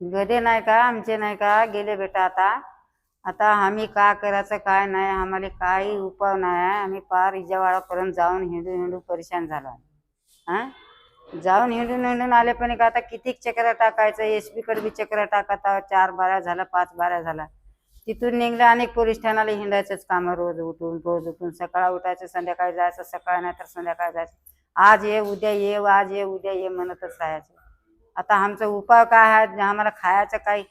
गडे नाही का आमचे नाही का गेले बेटा आता. आता आम्ही का करायचं काय नाही आम्हाला काही उपाय नाही. आहे आम्ही पार इजावाडापर्यंत जाऊन हिंडू हिंडू परेशान झालो हा? जाऊन हिंडून हिंडून आले पण का आता किती चक्र टाकायचं एस पी कडे बी चक्र टाकता चार बाऱ्या झाला पाच बाऱ्या झाला. तिथून निघलं अनेक पोलीस ठाण्याला हिंडायचंच काम रोज उठून रोज उठून. सकाळ उठायचं संध्याकाळी जायचं सकाळ नाही तर संध्याकाळी जायचं. आज ये उद्या ये आज ये उद्या ये म्हणतच राहायचं. आता आमचा उपाय काय आहे? आम्हाला खायचं काही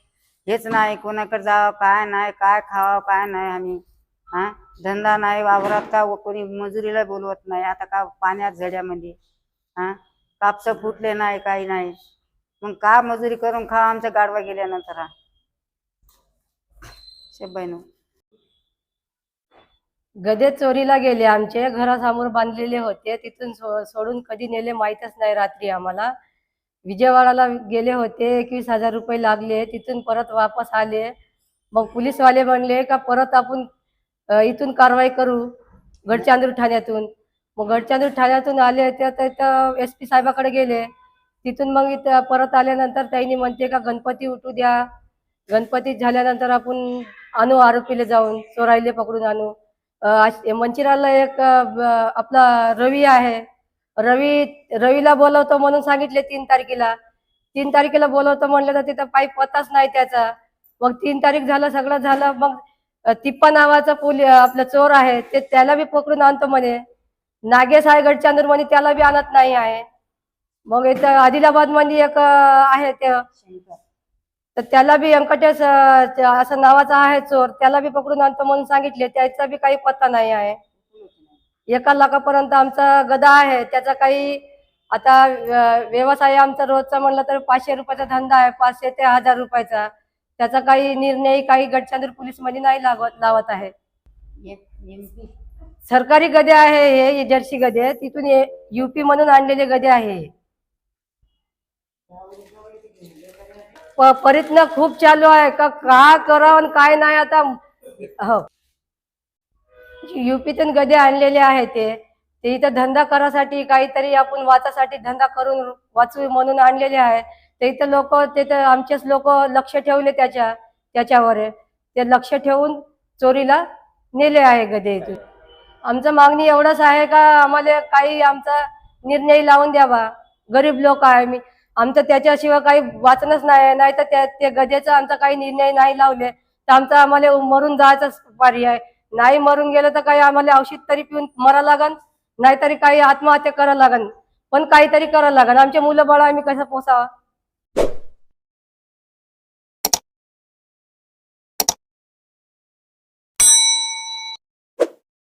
हेच नाही. कोणाकडे जावं काय नाही काय खावं काय नाही आम्ही. हा? धंदा नाही वावरात का कोणी मजुरीला बोलवत नाही. आता का पाण्यात झड्यामध्ये? हा? कापस फुटले नाही काही नाही. मग का मजुरी करून खा आमच्या गाडवा गेल्यानंतर? हा शेबाईनो गदे चोरीला गेले. आमचे घरासमोर बांधलेले होते. तिथून सो- सोडून कधी नेले माहीतच नाही रात्री आम्हाला. विजयवाडाला गेले होते एकवीस हजार रुपये लागले तिथून परत वापस आले. मग पोलीसवाले म्हणले का परत आपण इथून कारवाई करू गडचांदूर ठाण्यातून. मग गडचांदूर ठाण्यातून आले तर एस पी साहेबाकडे गेले. तिथून मग इथं परत आल्यानंतर त्यांनी म्हणते का गणपती उठू द्या. गणपती झाल्यानंतर आपण आणू आरोपीला जाऊन चोराईले पकडून आणू. मंचिराला एक आपला रवी आहे. रवी रवीला बोलवतो म्हणून सांगितले तीन तारखेला. तीन तारखेला बोलवतो म्हणलं तर तिथं पाईप पत्ताच नाही त्याचा. मग तीन तारीख झालं सगळं झालं मग तिप्पा नावाचा पोली आपला चोर आहे ते त्याला बी पकडून आणतो म्हणे. नागेश आहे गडचांदूर म्हणे त्याला बी आणत नाही आहे. मग इथं आदिलाबादमध्ये एक आहे ते. तर त्याला बी व्यंकटेश असं नावाचा आहे चोर त्याला बी पकडून आणतो म्हणून सांगितले त्याचा बी काही पत्ता नाही आहे. एका लाखापर्यंत आमचा गदा आहे. त्याचा काही आता व्यवसाय आमचा रोजचा म्हणलं तर पाचशे रुपयाचा धंदा आहे. पाचशे ते हजार रुपयाचा. त्याचा काही निर्णय काही गडचांदूर पोलीसमध्ये नाही लागवत लावत आहे. सरकारी गदे आहे हे जर्सी गदे. तिथून युपी म्हणून आणलेले गदे आहे प्रयत्न खूप चालू आहे. का का करावं आणि काय नाही आता हो. युपीतून गदे आणलेले आहे ते. ते इथं धंदा करासाठी काहीतरी आपण वाचासाठी धंदा करून वाचू म्हणून आणलेले आहे ते इथं लोक तिथं आमचेच लोक लक्ष ठेवले त्याच्या त्याच्यावर. ते लक्ष ठेवून चोरीला नेले आहे गदे इथून. आमचं मागणी एवढंच आहे का आम्हाला काही आमचा निर्णय लावून द्यावा. गरीब लोक आहे मी आमचं त्याच्याशिवाय काही वाचनच नाही नाही तर त्या ते गदेचा आमचा काही निर्णय नाही लावले. तर आमचा आम्हाला मरून जायचाच पर्याय. नाही मरून गेलं तर काही आम्हाला औषध तरी पिऊन मरा लागन नाहीतरी काही आत्महत्या करावं लागन पण काहीतरी करावं लागन. आमचे मुलं बाळ आम्ही कसं पोसावा?